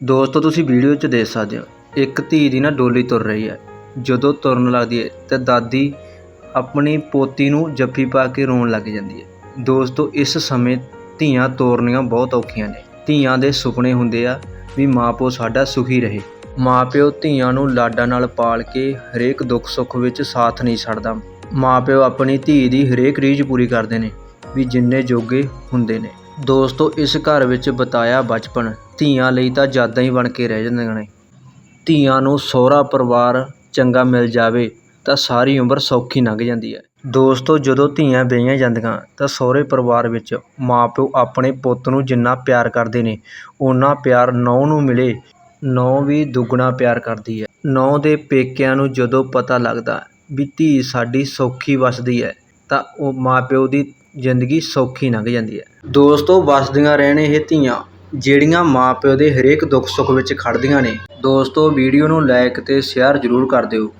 ਦੋਸਤੋ, ਤੁਸੀਂ ਵੀਡੀਓ 'ਚ ਦੇਖ ਸਕਦੇ ਹੋ, ਇੱਕ ਧੀ ਦੀ ਨਾ ਡੋਲੀ ਤੁਰ ਰਹੀ ਹੈ। ਜਦੋਂ ਤੁਰਨ ਲੱਗਦੀ ਹੈ, ਤਾਂ ਦਾਦੀ ਆਪਣੀ ਪੋਤੀ ਨੂੰ ਜੱਫੀ ਪਾ ਕੇ ਰੋਣ ਲੱਗ ਜਾਂਦੀ ਹੈ। ਦੋਸਤੋ, ਇਸ ਸਮੇਂ ਧੀਆਂ ਤੋਰਨੀਆਂ ਬਹੁਤ ਔਖੀਆਂ ਨੇ। ਧੀਆਂ ਦੇ ਸੁਪਨੇ ਹੁੰਦੇ ਆ ਵੀ ਮਾਪਿਓ ਸਾਡਾ ਸੁਖੀ ਰਹੇ। ਮਾਪਿਓ ਧੀਆਂ ਨੂੰ ਲਾਡਾਂ ਨਾਲ ਪਾਲ ਕੇ ਹਰੇਕ ਦੁੱਖ ਸੁੱਖ ਵਿੱਚ ਸਾਥ ਨਹੀਂ ਛੱਡਦਾ। ਮਾਪਿਓ ਆਪਣੀ ਧੀ ਦੀ ਹਰੇਕ ਰੀਝ ਪੂਰੀ ਕਰਦੇ ਨੇ, ਵੀ ਜਿੰਨੇ ਜੋਗੇ ਹੁੰਦੇ ਨੇ। ਦੋਸਤੋ, ਇਸ ਘਰ ਵਿੱਚ ਬਿਤਾਇਆ ਬਚਪਨ, ਧੀਆਂ ਲਈ ਤਾਂ ਯਾਦਾਂ ਹੀ ਬਣ ਕੇ ਰਹਿ ਜਾਂਦੀਆਂ ਨੇ। ਧੀਆਂ ਨੂੰ ਸਹੁਰਾ ਪਰਿਵਾਰ ਚੰਗਾ ਮਿਲ ਜਾਵੇ ਤਾਂ ਸਾਰੀ ਉਮਰ ਸੌਖੀ ਲੰਘ ਜਾਂਦੀ ਹੈ। ਦੋਸਤੋ, ਜਦੋਂ ਧੀਆਂ ਵਿਆਹੀਆਂ ਜਾਂਦੀਆਂ, ਤਾਂ ਸਹੁਰੇ ਪਰਿਵਾਰ ਵਿੱਚ ਮਾਪਿਓ ਆਪਣੇ ਪੁੱਤ ਨੂੰ ਜਿੰਨਾ ਪਿਆਰ ਕਰਦੇ ਨੇ, ਓਨਾ ਪਿਆਰ ਨੌਂ ਨੂੰ ਮਿਲੇ। ਨੌਂ ਵੀ ਦੁੱਗਣਾ ਪਿਆਰ ਕਰਦੀ ਹੈ। ਨੌਂ ਦੇ ਪੇਕਿਆਂ ਨੂੰ ਜਦੋਂ ਪਤਾ ਲੱਗਦਾ ਵੀ ਧੀ ਸਾਡੀ ਸੌਖੀ ਵੱਸਦੀ ਹੈ, ਤਾਂ ਉਹ ਮਾਪਿਓ ਦੀ ਜ਼ਿੰਦਗੀ ਸੌਖੀ ਲੰਘ ਜਾਂਦੀ ਹੈ। ਦੋਸਤੋ, ਵਸਦੀਆਂ ਰਹਿਣ ਇਹ ਧੀਆਂ, ਜਿਹੜੀਆਂ ਮਾਂ ਪਿਓ ਦੇ ਹਰੇਕ ਦੁੱਖ ਸੁੱਖ ਵਿੱਚ ਖੜ੍ਹਦੀਆਂ ਨੇ। ਦੋਸਤੋ, ਵੀਡੀਓ ਨੂੰ ਲਾਈਕ ਅਤੇ ਸ਼ੇਅਰ ਜ਼ਰੂਰ ਕਰ ਦਿਓ।